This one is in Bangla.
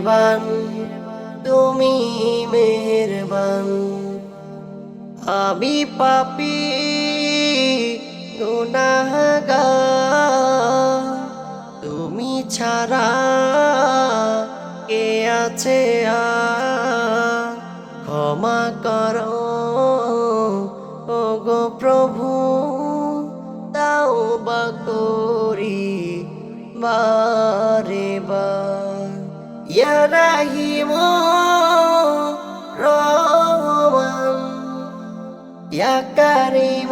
মেহেরবান, তুমি মেহেরবান। আমি পাপি, গুনাহগার। তুমি ছাড়া কে আছে ক্ষমা করো গো প্রভু তাও বা করি বার ইয়া রাহিম রহমান ইয়া কারিম